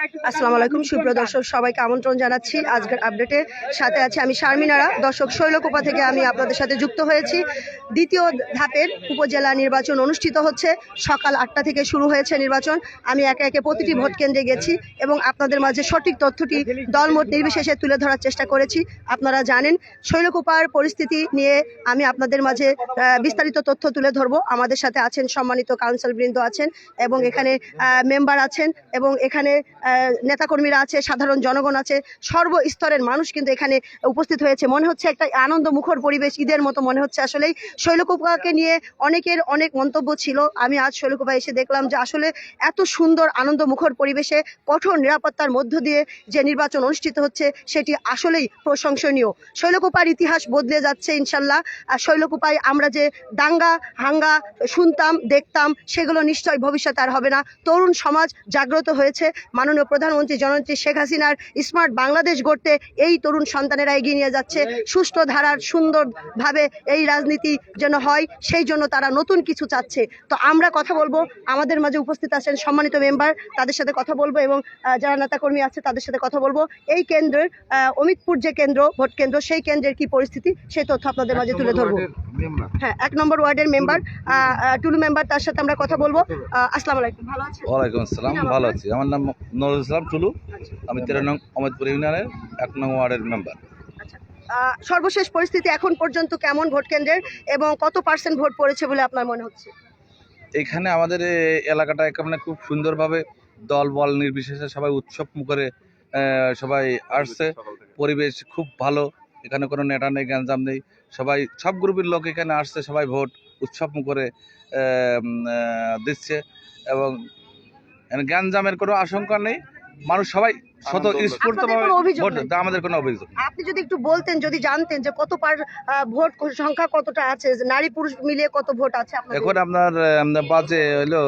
আসসালামু আলাইকুম, সুপ্রিয় দর্শক, সবাইকে আমন্ত্রণ জানাচ্ছি আজকের আপডেটে সাথে আছে আমি শারমিনারা। দর্শক, শৈলকোপা থেকে আমি আপনাদের সাথে যুক্ত হয়েছি। দ্বিতীয় ধাপের উপজেলা নির্বাচন অনুষ্ঠিত হচ্ছে। সকাল আটটা থেকে শুরু হয়েছে নির্বাচন। আমি একে একে প্রতিটি ভোট কেন্দ্রে গেছি এবং আপনাদের মাঝে সঠিক তথ্যটি দলমত নির্বিশেষে তুলে ধরার চেষ্টা করেছি। আপনারা জানেন, শৈলকোপার পরিস্থিতি নিয়ে আমি আপনাদের মাঝে বিস্তারিত তথ্য তুলে ধরবো। আমাদের সাথে আছেন সম্মানিত কাউন্সিল বৃন্দ আছেন এবং এখানে মেম্বার আছেন এবং এখানে নেতাকর্মীরা আছে, সাধারণ জনগণ আছে, সর্বস্তরের মানুষ কিন্তু এখানে উপস্থিত হয়েছে। মনে হচ্ছে একটা আনন্দ মুখর পরিবেশ ঈদের মতো মনে হচ্ছে। আসলেই শৈলকুপাকে নিয়ে অনেকের অনেক মন্তব্য ছিল। আমি আজ শৈলকুপা এসে দেখলাম যে আসলে এত সুন্দর আনন্দ মুখর পরিবেশে কঠোর নিরাপত্তার মধ্য দিয়ে যে নির্বাচন অনুষ্ঠিত হচ্ছে, সেটি আসলেই প্রশংসনীয়। শৈলকুপার ইতিহাস বদলে যাচ্ছে ইনশাল্লাহ। আর শৈলকুপায় আমরা যে দাঙ্গা, হাঙ্গা শুনতাম, দেখতাম, সেগুলো নিশ্চয় ভবিষ্যতে আর হবে না। তরুণ সমাজ জাগ্রত হয়েছে। মাননীয় প্রধানমন্ত্রী জননেত্রী শেখ হাসিনার স্মার্ট বাংলাদেশ গড়তে এই তরুণ সন্তানেরা এগিয়ে নিয়ে যাচ্ছে। সুষ্ঠু ধারার সুন্দরভাবে এই রাজনীতি যেন হয় সেই জন্য তারা নতুন কিছু চাচ্ছে। তো আমরা কথা বলব আমাদের মাঝে উপস্থিত আছেন সম্মানিত মেম্বার তাদের সাথে কথা বলব এবং যারা নেতাকর্মী আছে তাদের সাথে কথা বলব। এই কেন্দ্রের অমিতপুর যে কেন্দ্র ভোট কেন্দ্র সেই কেন্দ্রের কি পরিস্থিতি সেই তথ্য আপনাদের মাঝে তুলে ধরবো। হ্যাঁ এক নম্বর ওয়ার্ডের মেম্বার টুলু মেম্বার তার সাথে আমরা কথা বলব। আসসালামু আলাইকুম ভালো আছেন? ওয়ালাইকুম আসসালাম ভালো আছি। আমার নাম নজরুল ইসলাম টুলু। আমি তেরো নং অমিতপুর ইউনিয়নের এক নং ওয়ার্ডের মেম্বার। সর্বশেষ পরিস্থিতি এখন পর্যন্ত কেমন ভোট কেন্দ্রের এবং কত পার্সেন্ট ভোট পড়েছে বলে আপনার মনে হচ্ছে? এখানে আমাদের এলাকাটা একেবারে খুব সুন্দরভাবে দল বল নির্বিশেষে সবাই উৎসব আহ, সবাই আসছে। পরিবেশ খুব ভালো। এখানে কোনো নেটা নেই গ্যাঞ্জাম নেই। সবাই সব গ্রুপের লোক এখানে আসছে সবাই ভোট উৎসব মুখরে আহ, দিচ্ছে। এবং এখানে গ্যাঞ্জামের কোনো আশঙ্কা নেই। মানুষ সবাই শত স্ফূর্তভাবে অভিযোগ ভোট আমাদের কোনো অভিযোগ আপনি যদি একটু বলতেন যদি জানতেন যে কত পার ভোট সংখ্যা কতটা আছে যে নারী পুরুষ মিলিয়ে কত ভোট আছে এখন আপনার বাজে হলো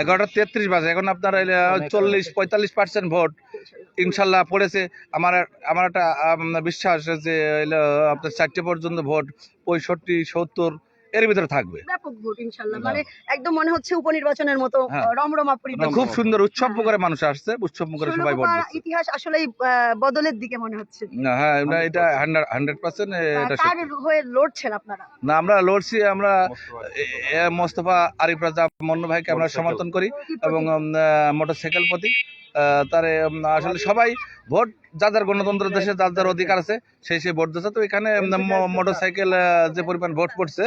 এগারোটা তেত্রিশ। বাজে। এখন আপনার চল্লিশ পঁয়তাল্লিশ পার্সেন্ট ভোট। ইনশাল্লাহ পড়েছে। আমার আমার একটা বিশ্বাস যে হইল আপনার চারটে পর্যন্ত ভোট পঁয়ষট্টি সত্তর এর ভিতরে থাকবে। ব্যাপক ভোট ইনশাল্লাহ। মানে একদম মনে হচ্ছে উপনির্বাচনের মতো হ্যাঁ। রমরমা পরিবেশ। খুব সুন্দর উৎসব করে মানুষ আসছে উৎসব করে সবাই বলছে ইতিহাস আসলেই আহ, বদলের দিকে মনে হচ্ছে। না, হ্যাঁ এটা হান্ড্রেড হান্ড্রেড পার্সেন্ট আহ, এটা কার হয়ে লড়ছেন আপনারা? না আমরা লড়ছি আমরা মোস্তফা আরিফ রাজা মন্নু ভাইকে আমরা সমর্থন করি এবং মোটরসাইকেল প্রতীক তারে আসলে সবাই ভোট যাদের গণতন্ত্র দেশে যার যার অধিকার আছে সেই সেই ভোট দিচ্ছে। তো এখানে মোটরসাইকেল যে পরিমাণ ভোট পড়ছে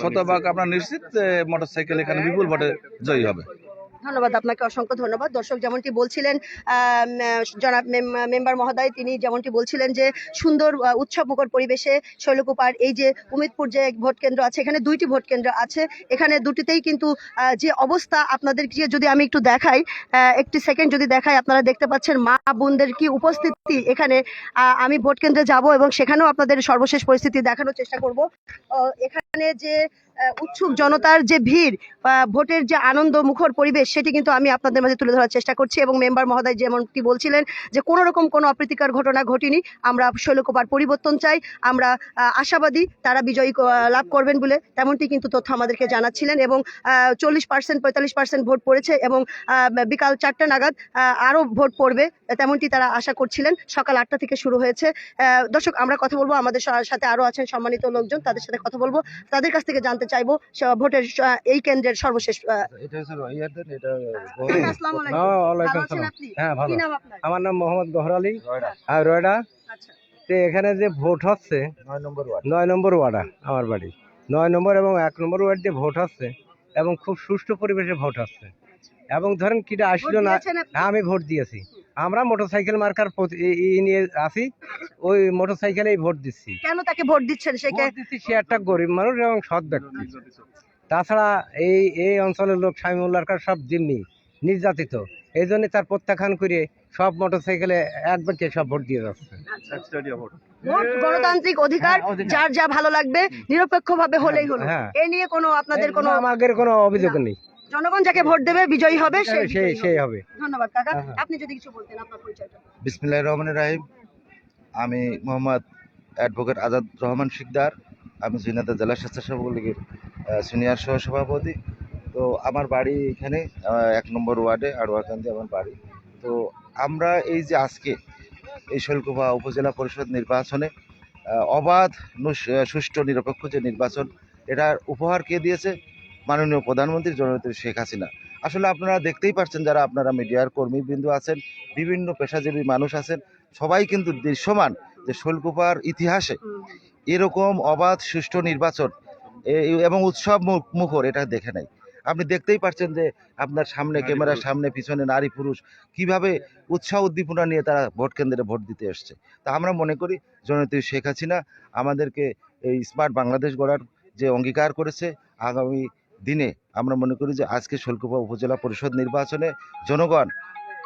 শতভাগ আপনার নিশ্চিত। মোটরসাইকেল এখানে বিপুল ভোটে জয়ী হবে। ধন্যবাদ আপনাকে, অসংখ্য ধন্যবাদ। দর্শক যেমনটি বলছিলেন জনাব মেম- মেম্বার মহোদয়, তিনি যেমনটি বলছিলেন যে, সুন্দর উৎসবমুখর পরিবেশে শৈলকুপার এই যে উমিদপুর যে ভোট কেন্দ্র আছে, এখানে দুইটি ভোট কেন্দ্র আছে। এখানে দুটিতেই কিন্তু যে অবস্থা আপনাদেরকে যদি আমি একটু দেখাই একটি সেকেন্ড যদি দেখাই, আপনারা দেখতে পাচ্ছেন মা বোনদের কি উপস্থিতি এখানে। আমি ভোট কেন্দ্রে যাব এবং সেখানেও আপনাদের সর্বশেষ পরিস্থিতি দেখানোর চেষ্টা করব। এখানে যে উৎসুক জনতার যে ভিড় ভোটের যে আনন্দ মুখর পরিবেশ, সেটি কিন্তু আমি আপনাদের মাঝে তুলে ধরার চেষ্টা করছি এবং মেম্বার মহোদয় যেমনটি বলছিলেন যে কোনো রকম কোনো অপ্রীতিকর ঘটনা ঘটেনি। আমরা শৈলকুপার পরিবর্তন চাই, আমরা আশাবাদী তারা বিজয়ী লাভ করবেন বলে তেমনটি কিন্তু তথ্য আমাদেরকে জানাচ্ছিলেন এবং চল্লিশ পার্সেন্ট পঁয়তাল্লিশ পার্সেন্ট ভোট পড়েছে এবং বিকাল চারটা নাগাদ আরও ভোট পড়বে তেমনটি তারা আশা করছিলেন। সকাল আটটা থেকে শুরু হয়েছে। দর্শক, আমরা কথা বলব। আমাদের সাথে আরও আছেন সম্মানিত লোকজন, তাদের সাথে কথা বলব। তাদের কাছ থেকে জানতে চাইব ভোটের এই কেন্দ্রের সর্বশেষ আহ, আসসালামু আলাইকুম। হ্যাঁ, ওয়ালাইকুম ভালো আছেন সালাম। আপনি? হ্যাঁ ভালো কি নাম আপনার? আমার নাম মোহাম্মদ গহর আলী আর রয়ডা আচ্ছা। এখানে যে ভোট হচ্ছে নয় নম্বর ওয়ার্ডা আমার বাড়ি নয় নম্বর এবং এক নম্বর ওয়ার্ড যে ভোট হচ্ছে এবং খুব সুষ্ঠু পরিবেশে ভোট হচ্ছে এবং ধরেন কিটা আসলো না? হ্যাঁ, আমি ভোট দিয়েছি আমরা মোটরসাইকেল মার্কার ই- নিয়ে আছি ওই মোটরসাইকেলেই ভোট দিচ্ছি। কেন তাকে ভোট দিচ্ছেন সে দিচ্ছি সে একটা গরিব মানুষ এবং সৎ ব্যক্তি। তাছাড়া এই এই অঞ্চলের লোক স্বামীউল্লাহর কাছে সব জিম্মি নির্যাতিত। এই জন্য তার প্রত্যাখ্যান করে সব মোটরসাইকেলে এক ব্যক্তি সব ভোট দিয়ে যাচ্ছে। গণতান্ত্রিক অধিকার যার যা ভালো লাগবে নিরপেক্ষ ভাবে হলেই হলো। হ্যাঁ। এ নিয়ে কোনো আপনাদের কোনো আমাদের কোনো অভিযোগ নেই। জনগণ যাকে ভোট দেবে বিজয়ী হবে সে সেই বিজয়ী সেই হবে। ধন্যবাদ কাকা। হ্যাঁ, হ্যাঁ। আপনি যদি কিছু বলতেন আপনার পরিচয়টা। বিসমিল্লাহ রহমান রাহিম। আমি মোহাম্মদ অ্যাডভোকেট আজাদ রহমান শিকদার। আমি ঝিনাইদহ জেলা স্বেচ্ছাসেবক লীগের সিনিয়র সহসভাপতি তো আমার বাড়ি এখানে এক নম্বর ওয়ার্ডে আড়োয়াকান্দি আমার বাড়ি। তো আমরা এই যে আজকে এই শৈলকুপা উপজেলা পরিষদ নির্বাচনে অবাধ সুষ্ঠু নিরপেক্ষ যে নির্বাচন এটার উপহার কে দিয়েছে? মাননীয় প্রধানমন্ত্রী জননেত্রী শেখ হাসিনা। আসলে আপনারা দেখতেই পাচ্ছেন যারা আপনারা মিডিয়ার কর্মীবৃন্দু আছেন বিভিন্ন পেশাজীবী মানুষ আছেন সবাই কিন্তু দৃশ্যমান যে শৈলকুপার ইতিহাসে এরকম অবাধ সুষ্ঠু নির্বাচন এবং উৎসব মুখর এটা দেখে নাই। আপনি দেখতেই পাচ্ছেন যে আপনার সামনে ক্যামেরার সামনে পিছনে নারী পুরুষ কীভাবে উৎসাহ উদ্দীপনা নিয়ে তারা ভোট কেন্দ্রে ভোট দিতে এসছে। তা আমরা মনে করি জননেত্রী শেখ হাসিনা আমাদেরকে এই স্মার্ট বাংলাদেশ গড়ার যে অঙ্গীকার করেছে আগামী দিনে আমরা মনে করি যে আজকে শৈলকুপা উপজেলা পরিষদ নির্বাচনে জনগণ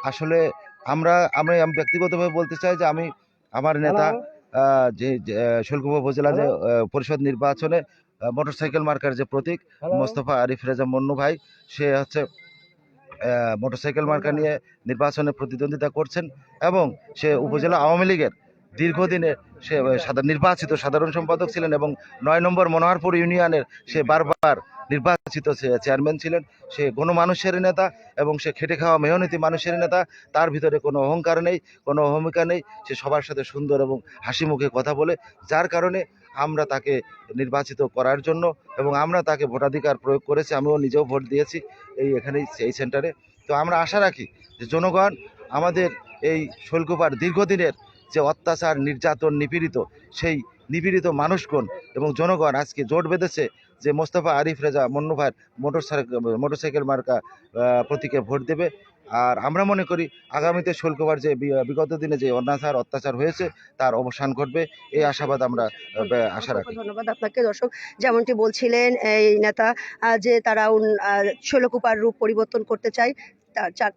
আসলে আমরা আমি আমি ব্যক্তিগতভাবে বলতে চাই যে আমি আমার নেতা যে শৈলকুপা উপজেলা যে পরিষদ নির্বাচনে মোটরসাইকেল মার্কার যে প্রতীক মোস্তফা আরিফ রেজা মন্নু ভাই সে হচ্ছে মোটরসাইকেল মার্কা নিয়ে নির্বাচনে প্রতিদ্বন্দ্বিতা করছেন এবং সে উপজেলা আওয়ামী লীগের দীর্ঘদিনের সে নির্বাচিত সাধারণ সম্পাদক ছিলেন এবং নয় নম্বর মনোহরপুর ইউনিয়নের সে বারবার নির্বাচিত চেয়ারম্যান ছিলেন, সে গণমানুষের নেতা এবং সে খেটে খাওয়া মেহনতি মানুষের নেতা, তার ভিতরে কোনো অহংকার নেই, কোনো অহমিকা নেই। সে সবার সাথে সুন্দর এবং হাসি মুখে কথা বলে, যার কারণে আমরা তাকে নির্বাচিত করার জন্য এবং আমরা তাকে ভোটাধিকার প্রয়োগ করেছি, আমিও নিজেও ভোট দিয়েছি এই এখানেই, এই সেন্টারে। তো আমরা আশা রাখি যে জনগণ আমাদের এই শৈলকুপার দীর্ঘদিনের যে অত্যাচার, নির্যাতন, নিপীড়িত, সেই নিপীড়িত মানুষগণ এবং জনগণ আজকে জোট বেঁধেছে যে মোস্তফা আরিফ রেজা মন্নু ভাইয়ের মোটরসাইকেল মোটরসাইকেল মার্কা প্রতীকে ভোট দেবে। আর আমরা মনে করি আগামীতে শুল্কবার যে বিগত দিনে যে অনাচার অত্যাচার হয়েছে তার অবসান ঘটবে। এই আশাবাদ আমরা আশা রাখি। ধন্যবাদ আপনাকে। দর্শক যেমনটি বলছিলেন এই নেতা যে তারা শৈলকুপার রূপ পরিবর্তন করতে চায়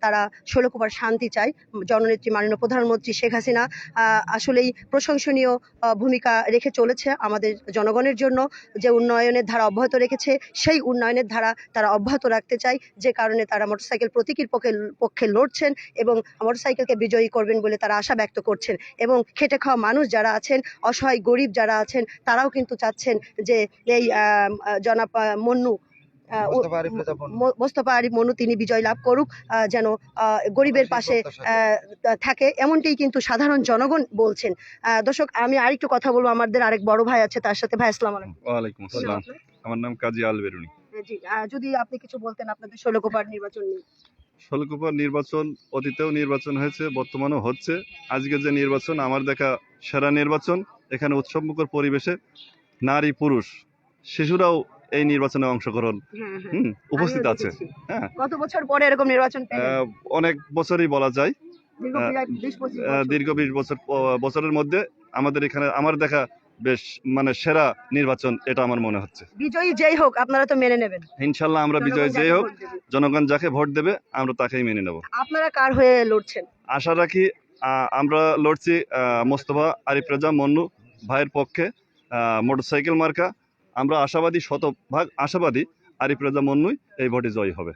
তারা শৈলকুপার শান্তি চায়, জননেত্রী মাননীয় প্রধানমন্ত্রী শেখ হাসিনা। আসলেই প্রশংসনীয় ভূমিকা রেখে চলেছে আমাদের জনগণের জন্য। যে উন্নয়নের ধারা অব্যাহত রেখেছে, সেই উন্নয়নের ধারা তারা অব্যাহত রাখতে চায়। যে কারণে তারা মোটরসাইকেল প্রতীকীর পক্ষে পক্ষে লড়ছেন এবং মোটরসাইকেলকে বিজয়ী করবেন বলে তারা আশা ব্যক্ত করছেন। এবং খেটে খাওয়া মানুষ যারা আছেন, অসহায় গরিব যারা আছেন, তারাও কিন্তু চাচ্ছেন যে এই জনাব মন্নু মোস্তফা আরিফ রেজা মন্নু। মো- মোস্তফা আরিফ মন্নু তিনি বিজয় লাভ করুক আহ, যেন আহ, গরিবের পাশে আহ, থাকে। এমনটাই কিন্তু সাধারণ জনগণ বলছেন। আহ, দর্শক আমি আরেকটু কথা বলব আমাদের আরেক বড় ভাই আছে তার সাথে। ভাই আসসালাম আলাইকুম। আসসালাম। আমার নাম কাজী আল বেরুনি। আহ, যদি আপনি কিছু বলতেন আপনাদের শৈলকুপার নির্বাচন নিয়ে। শৈলকুপার নির্বাচন অতীতেও নির্বাচন হয়েছে বর্তমানেও হচ্ছে। আজকে যে নির্বাচন আমার দেখা সেরা নির্বাচন এখানে উৎসবমুখর পরিবেশে নারী পুরুষ শিশুরাও এই নির্বাচনে অংশগ্রহণ। হ্যাঁ, হ্যাঁ। হুম, উপস্থিত আছে। হ্যাঁ। কত বছর পরে এরকম নির্বাচন অনেক বছরই বলা যায়। দীর্ঘ আহ, প্রায় 20-25 আহ, বছর। দীর্ঘ বিশ বছর বছরের মধ্যে আমাদের এখানে আমার দেখা বেশ মানে সেরা নির্বাচন এটা আমার মনে হচ্ছে। বিজয়ী যেই হোক আপনারা তো মেনে নেবেন। ইনশাল্লাহ আমরা বিজয় যেই হোক জনগণ যাকে ভোট দেবে আমরা তাকেই মেনে নেব। আপনারা কার হয়ে লড়ছেন? আশা রাখি আমরা লড়ছি আহ, মোস্তফা আরিফ রেজা মন্নু ভাইয়ের পক্ষে মোটরসাইকেল মার্কা আমরা আশাবাদী শতভাগ আশাবাদী আরিফ রাজা মন্নুই এই ভোটে জয়ী হবে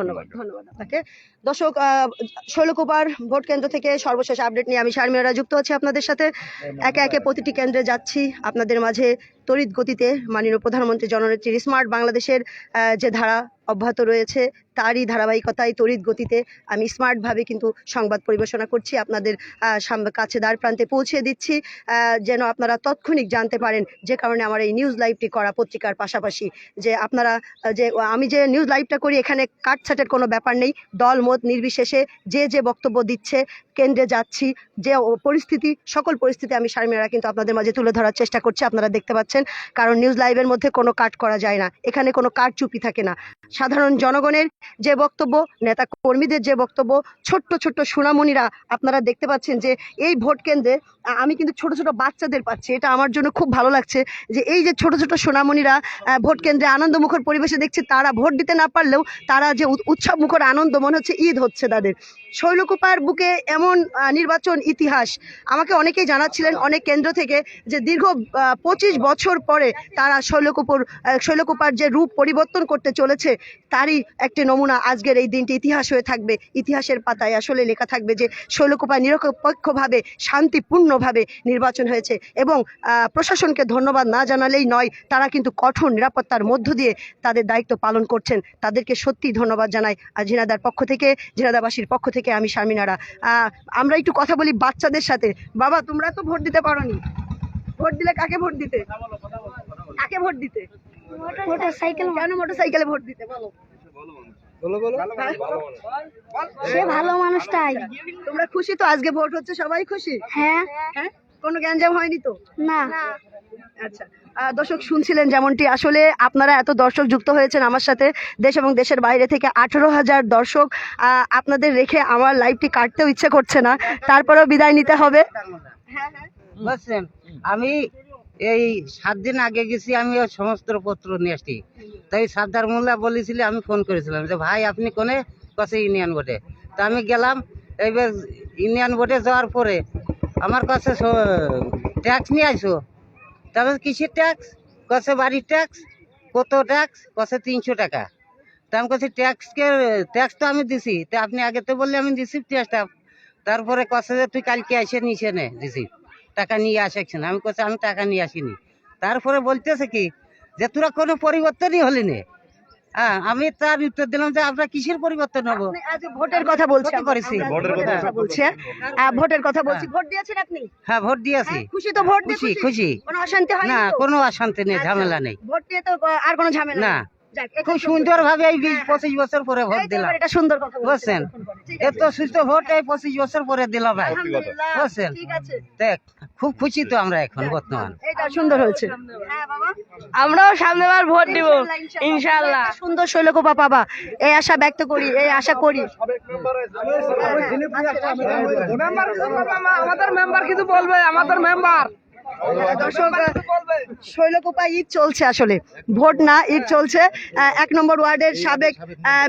ধন্যবাদ ধন্যবাদ আপনাকে। দর্শক শৈলকুপার ভোট কেন্দ্র থেকে সর্বশেষ আপডেট নিয়ে আমি শারমিয়ারা যুক্ত হচ্ছি আপনাদের সাথে। একে একে প্রতিটি কেন্দ্রে যাচ্ছি আপনাদের মাঝে তড়িৎ গতিতে। মাননীয় প্রধানমন্ত্রী জননেত্রীর স্মার্ট বাংলাদেশের যে ধারা অব্যাহত রয়েছে তারই ধারাবাহিকতায় তড়িৎ গতিতে আমি স্মার্টভাবে কিন্তু সংবাদ পরিবেশনা করছি। আপনাদের কাছে দ্বার প্রান্তে পৌঁছে দিচ্ছি। আহ, যেন আপনারা তৎক্ষণিক জানতে পারেন যে কারণে আমার এই নিউজ লাইভটি করা পত্রিকার পাশাপাশি। যে আপনারা যে আমি যে নিউজ লাইভটা করি, এখানে কাটছাটের কোনো ব্যাপার নেই। দল, মত নির্বিশেষে যে যে বক্তব্য দিচ্ছে, কেন্দ্রে যাচ্ছি, যে পরিস্থিতি, সকল পরিস্থিতি আমি শারমিয়ারা কিন্তু আপনাদের মাঝে তুলে ধরার চেষ্টা করছি, আপনারা দেখতে পাচ্ছেন। কারণ নিউজ লাইভের মধ্যে কোনো কাট করা যায় না, এখানে কোনো কাট চুপি থাকে না। সাধারণ জনগণের যে বক্তব্য, নেতা কর্মীদের যে বক্তব্য, ছোট্ট ছোট্ট সুনামণিরা আপনারা দেখতে পাচ্ছেন যে এই ভোট কেন্দ্রে আমি কিন্তু ছোট ছোট বাচ্চাদের পাচ্ছি, এটা আমার জন্য খুব ভালো লাগছে যে এই যে ছোট ছোট সোনামণিরা ভোট কেন্দ্রে আনন্দমুখর পরিবেশে দেখছি, তারা ভোট দিতে না পারলেও তারা যে উৎসব উৎসবমুখর আনন্দ, মনে হচ্ছে ঈদ হচ্ছে তাদের। শৈলকুপার বুকে এমন নির্বাচন ইতিহাস আমাকে অনেকেই জানাচ্ছিলেন, অনেক কেন্দ্র থেকে যে দীর্ঘ পঁচিশ বছর পরে তারা শৈলকুপুর শৈলকুপার যে রূপ পরিবর্তন করতে চলেছে, তারই একটি নমুনা আজকের এই দিনটি ইতিহাস হয়ে থাকবে। ইতিহাসের পাতায় আসলে লেখা থাকবে যে শৈলকুপার নিরপেক্ষভাবে, শান্তিপূর্ণভাবে নির্বাচন হয়েছে এবং প্রশাসনকে ধন্যবাদ না জানালেই নয়, তারা কিন্তু কঠোর নিরাপত্তার মধ্য দিয়ে তাদের দায়িত্ব পালন করছেন। তাদেরকে সত্যি ধন্যবাদ জানাই। আর ঝিনাদার পক্ষ থেকে ঝিনাদাবাসীর পক্ষ থেকে আমি শারমিনারা। আহ, আমরা একটু কথা বলি বাচ্চাদের সাথে। বাবা তোমরা তো ভোট দিতে পারোনি। ভোট দিলে কাকে ভোট দিতে? কাকে ভোট দিতে? মোটর সাইকেল কেন মোটর সাইকেলে ভোট দিতে? বলো। সে ভালো মানুষটাই তোমরা খুশি তো? আজকে ভোট হচ্ছে সবাই খুশি? হ্যাঁ। হ্যাঁ? কোনো গ্যাঞ্জাম হয়নি তো? না। আচ্ছা। দর্শক শুনছিলেন যেমনটি, আসলে আপনারা এত দর্শক যুক্ত হয়েছেন আমার সাথে। দেশ এবং দেশের বাইরে থেকে আঠেরো হাজার দর্শক আপনাদের রেখে আমার লাইভটি কাটতেও ইচ্ছে করছে না। তারপরেও বিদায় নিতে হবে। বুঝছেন আমি এই সাত দিন আগে গেছি, আমি সমস্ত পত্র নিয়ে আসছি। তাই সাদ্দার মোল্লা বলেছিল, আমি ফোন করেছিলাম যে, ভাই, আপনি কোনে? কাছে ইউনিয়ন বোর্ডে তা আমি গেলাম, এইবার ইউনিয়ন বোর্ডে যাওয়ার পরে, আমার কাছে ট্যাক্স নিয়ে আসো তারপর কিসের ট্যাক্স কছে বাড়ির ট্যাক্স কত ট্যাক্স কছে তিনশো টাকা। তা আমি কাছে ট্যাক্সকে ট্যাক্স তো আমি দিছি। তা আপনি আগে তো বললে আমি দিছি ট্যাক্সটা তারপরে কছে যে তুই কালকে এসে নিসে নে, দিছি। টাকা নিয়ে আসেছেন আমি কাছে আমি টাকা নিয়ে আসিনি। তারপরে বলতেছে কি, যে তোরা কোনো পরিবর্তনই হলি নে। হ্যাঁ আমি তার উত্তর দিলাম যে আমরা কিসের পরিবর্তন হব? ভোটের কথা বলছি করেছি। আমরা ভোটের কথা বলছি হ্যাঁ? ভোটের কথা বলছি। ভোট দিয়েছেন আপনি? হ্যাঁ ভোট দিয়েছি। হ্যাঁ, খুশি তো ভোট খুশি খুশি? কোনো অশান্তি হয় না কোনো অশান্তি নেই ঝামেলা নেই। ভোট দিয়ে তো আর কোনো ঝামেলা না। খুব সুন্দর ভাবে এই বিশ পঁচিশ বছর পরে ভোট দিলাম। এটা সুন্দর কথা বুঝছেন? এত সুস্থ ভোট এই পঁচিশ বছর পরে দিলাম ভাই। বুঝছেন? ঠিক আছে। দেখ। খুব খুশি তো আমরা এখন বর্তমান। এটা সুন্দর হয়েছে। আমরাও সামনে বার ভোট দিব ইনশাআল্লাহ। সুন্দর শৈলকোপা পাবা এই আশা ব্যক্ত করি এই আশা করি। আমাদের মেম্বার কিছু বলবে আমাদের মেম্বার। শৈলকোপা ঈদ চলছে আসলে। ভোট না ঈদ চলছে। এক নম্বর ওয়ার্ডের সাবেক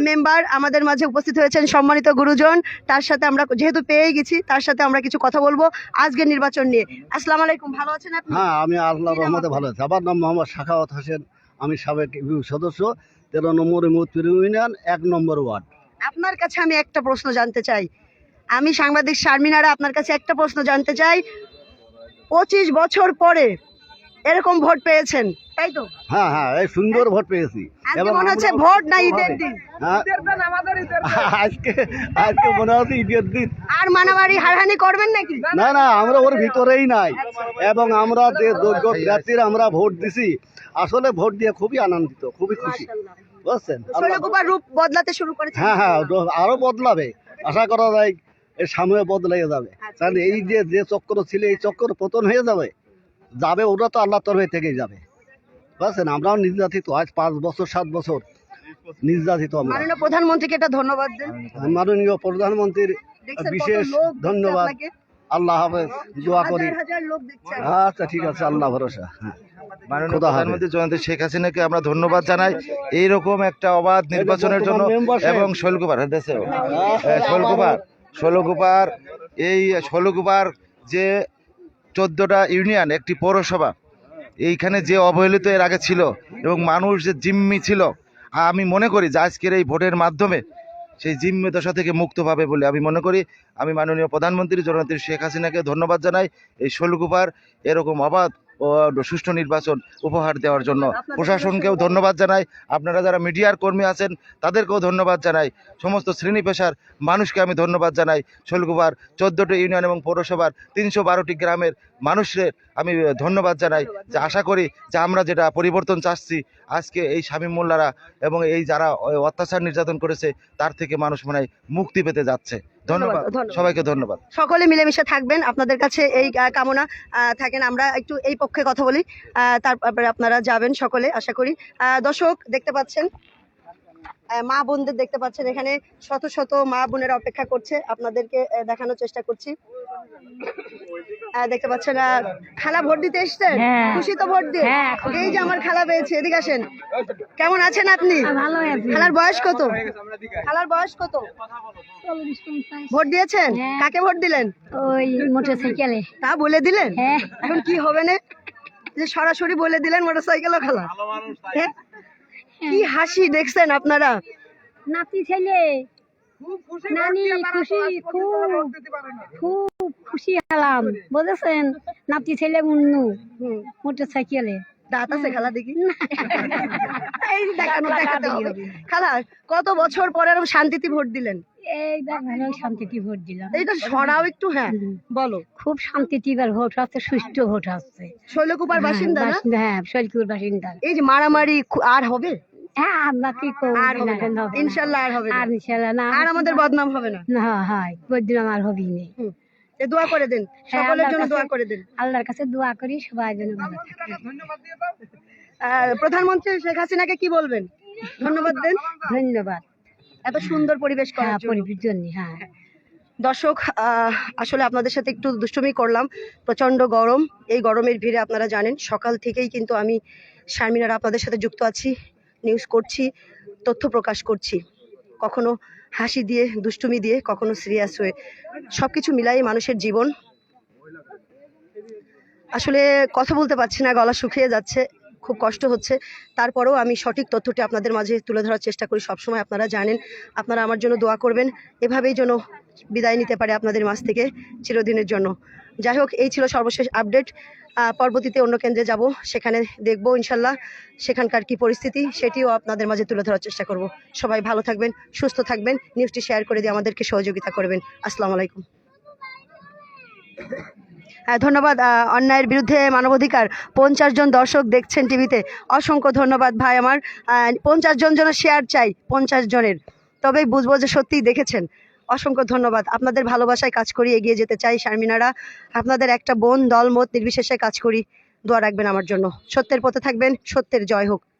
মেম্বার আমাদের মাঝে উপস্থিত হয়েছেন সম্মানিত গুরুজন। তার সাথে আমরা যেহেতু পেয়ে গেছি তার সাথে আমরা কিছু কথা বলব আজকের নির্বাচন নিয়ে। আসসালামু আলাইকুম ভালো আছেন আপনি? হ্যাঁ আমি আল্লাহ রহমতে ভালো আছি। আমার নাম মোহাম্মদ শাখাওয়াত হোসেন। আমি সাবেক ইউ সদস্য তেরো নম্বর মুতপুর ইউনিয়ন এক নম্বর ওয়ার্ড। আপনার কাছে আমি একটা প্রশ্ন জানতে চাই। আমি সাংবাদিক শারমিনারা আপনার কাছে একটা প্রশ্ন জানতে চাই। পঁচিশ বছর পরে এরকম ভোট পেয়েছেন তাই তো? হ্যাঁ হ্যাঁ এই সুন্দর ভোট পেয়েছি। আজকে মনে হচ্ছে ভোট না ঈদের দিন। হ্যাঁ। আজকে আজকে মনে হচ্ছে ঈদের দিন। আর মানাবাড়ি হারহানি করবেন নাকি? না না আমরা ওর ভিতরেই নাই। এবং আমরা যে যোগ্য প্রার্থীরা আমরা ভোট দিছি আসলে ভোট দিয়ে খুবই আনন্দিত খুবই খুশি। বুঝছেন? রূপ বদলাতে শুরু করেছে। হ্যাঁ হ্যাঁ আরও বদলাবে। আশা করা যায় এর সামনে বদলে যাবে। কারণ এই যে যে চক্র ছিল এই চক্র পতন হয়ে যাবে। যাবে ওটা তো আল্লাহ তরফে থেকেই যাবে। বুঝছেন? আমরাও নির্যাতিত আজ পাঁচ বছর সাত বছর নির্যাতিত আমরা। মাননীয় প্রধানমন্ত্রীকে এটা ধন্যবাদ দেন। মাননীয় প্রধানমন্ত্রীর বিশেষ ধন্যবাদ। আল্লাহ হাফেজ দোয়া করি। আচ্ছা ঠিক আছে আল্লাহ ভরসা। হ্যাঁ। মাননীয় প্রধানমন্ত্রী জয়ন্তী শেখ হাসিনাকে আমরা ধন্যবাদ জানাই। এইরকম একটা অবাধ নির্বাচনের জন্য এবং শৈলকুপার দেশে। শৈলকুপার এই শৈলকুপার যে চোদ্দোটা ইউনিয়ন, একটি পৌরসভা, এইখানে যে অবহেলিত এর আগে ছিল এবং মানুষ যে জিম্মি ছিল, আমি মনে করি যে আজকের এই ভোটের মাধ্যমে সেই জিম্মি দশা থেকে মুক্ত পাবে বলে আমি মনে করি। আমি মাননীয় প্রধানমন্ত্রী জননেত্রী শেখ হাসিনাকে ধন্যবাদ জানাই। এই শৈলকুপার এরকম অবাধ সুষ্ঠু নির্বাচন উপহার দেওয়ার জন্য। প্রশাসনকেও ধন্যবাদ। জানাই। আপনারা যারা মিডিয়ার কর্মী আছেন তাদেরকেও ধন্যবাদ জানাই। সমস্ত শ্রেণি পেশার মানুষকে আমি ধন্যবাদ জানাই। শৈলকুপার চোদ্দোটি ইউনিয়ন এবং পৌরসভার তিনশো বারোটি গ্রামের মানুষের আমি ধন্যবাদ জানাই। যে আশা করি যে আমরা যেটা পরিবর্তন চাচ্ছি আজকে এই স্বামী মোল্লারা এবং এই যারা অত্যাচার নির্যাতন করেছে তার থেকে মানুষ মনে মুক্তি পেতে যাচ্ছে। ধন্যবাদ। সবাইকে ধন্যবাদ। সকলে মিলেমিশে থাকবেন। আপনাদের কাছে এই কামনা আহ, থাকেন। আমরা একটু এই পক্ষে কথা বলি। আহ, তারপরে আপনারা যাবেন সকলে আশা করি। আহ, দর্শক দেখতে পাচ্ছেন মা বোনদের দেখতে পাচ্ছেন এখানে শত শত মা বোনেরা অপেক্ষা করছে। আপনাদেরকে দেখানোর চেষ্টা করছি। দেখতে পাচ্ছেন খালা ভোট দিতে এসছেন? হ্যাঁ। খুশি তো ভোট দিয়ে? হ্যাঁ, এই যে আমার খালা পেয়েছে এদিকে আসেন। কেমন আছেন আপনি? খালার বয়স কত? খালার বয়স কত? ভোট দিয়েছেন? হ্যাঁ। কাকে ভোট দিলেন? ওই মোটর সাইকেলে তা বলে দিলেন? হ্যাঁ। এখন কি হবে না? যে সরাসরি বলে দিলেন মোটরসাইকেলও খেলা হ্যাঁ? কি হাসি দেখছেন আপনারা? নাতি ছেলে। নানি খুশি খুব খুব খুশি হলাম বুঝেছেন? নাতি ছেলে মুন্নু মোটর সাইকেলে দাঁত আছে খালা দেখি? এই দেখানো দেখাতে হবে। খালা কত বছর পরে এরকম শান্তিতে ভোট দিলেন? এই দেখ ভালো শান্তিতে ভোট দিলাম। এইটা সরাও একটু হ্যাঁ। বলো। খুব শান্তিতে এবার ভোট হচ্ছে সুষ্ঠু ভোট হচ্ছে শৈলকুপার বাসিন্দা হ্যাঁ শৈলকুর বাসিন্দা। এই যে মারামারি আর হবে? হ্যাঁ আমরা কি আর হবে না, না। হবে না। ইনশাল্লাহ আর হবে আর ইনশাল্লাহ না আর আমাদের বদনাম হবে না। না হয়। বদিন আর হবি নেই দোয়া করে দেন। সকলের জন্য দোয়া করে দেন। আল্লাহর কাছে দোয়া করি সবাই যেন ভালো প্রধানমন্ত্রী শেখ হাসিনাকে কি বলবেন? ধন্যবাদ দেন। ধন্যবাদ। এত সুন্দর পরিবেশ হ্যাঁ করার জন্য হ্যাঁ। দর্শক আহ, আসলে আপনাদের সাথে একটু দুষ্টুমি করলাম। প্রচণ্ড গরম। এই গরমের ভিড়ে আপনারা জানেন সকাল থেকেই কিন্তু আমি শারমিনারা আপনাদের সাথে যুক্ত আছি। নিউজ করছি, তথ্য প্রকাশ করছি। কখনো হাসি দিয়ে, দুষ্টুমি দিয়ে, কখনো সিরিয়াস হয়ে। সব কিছু মিলাই মানুষের জীবন। আসলে কথা বলতে পারছি না, গলা শুকিয়ে যাচ্ছে, খুব কষ্ট হচ্ছে। তারপরেও আমি সঠিক তথ্যটি আপনাদের মাঝে তুলে ধরার চেষ্টা করি সবসময়, আপনারা জানেন। আপনারা আমার জন্য দোয়া করবেন, এভাবেই যেন বিদায় নিতে পারে আপনাদের মাঝ থেকে চিরদিনের জন্য। যাই হোক, এই ছিল সর্বশেষ আপডেট পরবর্তীতে অন্য কেন্দ্রে যাব, সেখানে দেখব ইনশাল্লাহ সেখানকার কি পরিস্থিতি, সেটিও আপনাদের মাঝে তুলে ধরার চেষ্টা করব। সবাই ভালো থাকবেন, সুস্থ থাকবেন, নিউজটি শেয়ার করে দিয়ে আমাদেরকে সহযোগিতা করবেন। আসসালামু আলাইকুম। হ্যাঁ ধন্যবাদ অন্যায়ের বিরুদ্ধে মানবাধিকার, পঞ্চাশ জন দর্শক দেখছেন টিভিতে। অসংখ্য ধন্যবাদ ভাই আমার। পঞ্চাশ জন যেন শেয়ার চাই, পঞ্চাশ জনের। তবেই বুঝব যে সত্যিই দেখেছেন। অসংখ্য ধন্যবাদ। আপনাদের ভালোবাসায় কাজ করি, এগিয়ে যেতে চাই, শারমিনারা। আপনাদের একটা বোন দল মত নির্বিশেষে কাজ করি। দোয়া রাখবেন আমার জন্য। সত্যের পথে থাকবেন, সত্যের জয় হোক।